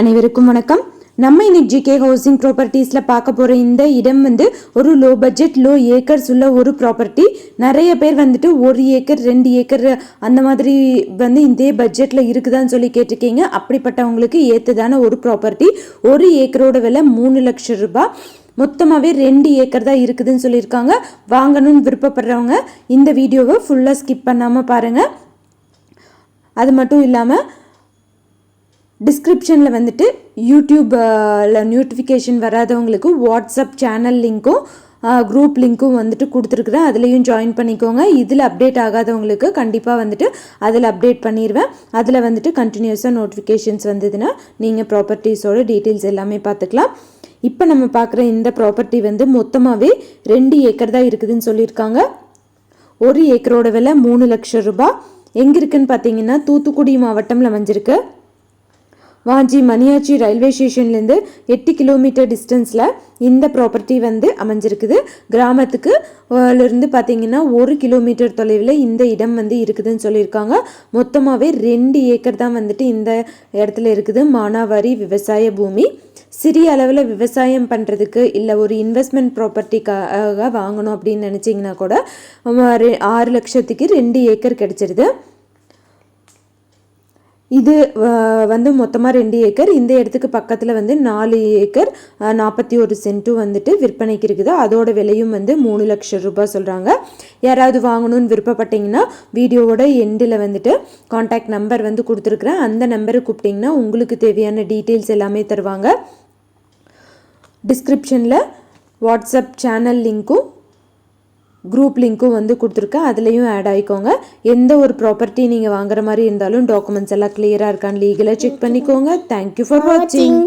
அனைவருக்கும் வணக்கம். நம்ம இன்னைக்கு ஜிகே ஹவுசிங் ப்ராப்பர்ட்டிஸில் பார்க்க போகிற இந்த இடம் வந்து ஒரு லோ பட்ஜெட் லோ ஏக்கர்ஸ் உள்ள ஒரு ப்ராப்பர்ட்டி நிறைய பேர் வந்துட்டு ஒரு ஏக்கர் ரெண்டு ஏக்கர் அந்த மாதிரி வந்து இதே பட்ஜெட்டில் இருக்குதான்னு சொல்லி கேட்டிருக்கீங்க. அப்படிப்பட்டவங்களுக்கு ஏற்றதான ஒரு ப்ராப்பர்ட்டி ஒரு ஏக்கரோட விலை மூணு லட்சம் ரூபாய். மொத்தமாகவே ரெண்டு ஏக்கர் தான் இருக்குதுன்னு சொல்லியிருக்காங்க. வாங்கணும்னு விருப்பப்படுறவங்க இந்த வீடியோவை ஃபுல்லாக ஸ்கிப் பண்ணாமல் பாருங்கள் அது மட்டும் இல்லாமல் டிஸ்கிரிப்ஷனில் வந்துட்டு யூடியூப்பில் நோட்டிஃபிகேஷன் வராதவங்களுக்கு வாட்ஸ்அப் சேனல் லிங்க்கும் குரூப் லிங்க்கும் வந்துட்டு கொடுத்துருக்குறேன். அதுலேயும் ஜாயின் பண்ணிக்கோங்க. இதில் அப்டேட் ஆகாதவங்களுக்கு கண்டிப்பாக வந்துட்டு அதில் அப்டேட் பண்ணிடுவேன் அதில் வந்துட்டு கண்டினியூஸாக நோட்டிஃபிகேஷன்ஸ் வந்ததுன்னா நீங்கள் ப்ராப்பர்ட்டிஸோட டீட்டெயில்ஸ் எல்லாமே பார்த்துக்கலாம் இப்போ நம்ம பார்க்குற இந்த ப்ராப்பர்ட்டி வந்து மொத்தமாகவே ரெண்டு ஏக்கர் தான் இருக்குதுன்னு சொல்லியிருக்காங்க. ஒரு ஏக்கரோட விலை மூணு லட்சம் ரூபாய். எங்கே இருக்குன்னு பார்த்தீங்கன்னா தூத்துக்குடி மாவட்டம்ல அமைஞ்சிருக்கு. வாஞ்சி மணியாச்சி ரயில்வே ஸ்டேஷன்லேருந்து எட்டு கிலோமீட்டர் டிஸ்டன்ஸில் இந்த ப்ராப்பர்ட்டி வந்து அமைஞ்சிருக்குது. கிராமத்துக்கு இருந்து பார்த்தீங்கன்னா ஒரு கிலோமீட்டர் தொலைவில் இந்த இடம் வந்து இருக்குதுன்னு சொல்லியிருக்காங்க. மொத்தமாகவே ரெண்டு ஏக்கர் தான் வந்துட்டு இந்த இடத்துல இருக்குது. மானாவாரி விவசாய பூமி. சிறிய அளவில் விவசாயம் பண்ணுறதுக்கு இல்லை ஒரு இன்வெஸ்ட்மெண்ட் ப்ராப்பர்ட்டிக்காக வாங்கணும் அப்படின்னு நினச்சிங்கன்னா கூட ஆறு லட்சத்துக்கு ரெண்டு ஏக்கர் கிடச்சிருது. இது வந்து மொத்தமாக ரெண்டு ஏக்கர். இந்த இடத்துக்கு பக்கத்தில் வந்து நாலு ஏக்கர். நாற்பத்தி ஒரு சென்ட்டும் வந்துட்டு விற்பனைக்கு இருக்குது. அதோட விலையும் வந்து மூணு லட்சம் ரூபாய் சொல்கிறாங்க யாராவது வாங்கணும்னு விருப்பப்பட்டீங்கன்னா வீடியோவோட எண்டில் வந்துட்டு காண்டாக்ட் நம்பர் வந்து கொடுத்துருக்குறேன். அந்த நம்பரை கூப்பிட்டிங்கன்னா உங்களுக்கு தேவையான டீட்டெயில்ஸ் எல்லாமே தருவாங்க. டிஸ்கிரிப்ஷனில் வாட்ஸ்அப் சேனல் லிங்க்கும் குரூப் லிங்க்கும் வந்து கொடுத்துருக்கேன் அதுலேயும் ஆட் ஆகிக்கோங்க எந்த ஒரு ப்ராப்பர்ட்டி நீங்கள் வாங்குற மாதிரி இருந்தாலும் டாக்குமெண்ட்ஸ் எல்லாம் கிளியராக இருக்கான்னு லீகலாக செக் பண்ணிக்கோங்க. தேங்க்யூ ஃபார் வாட்சிங்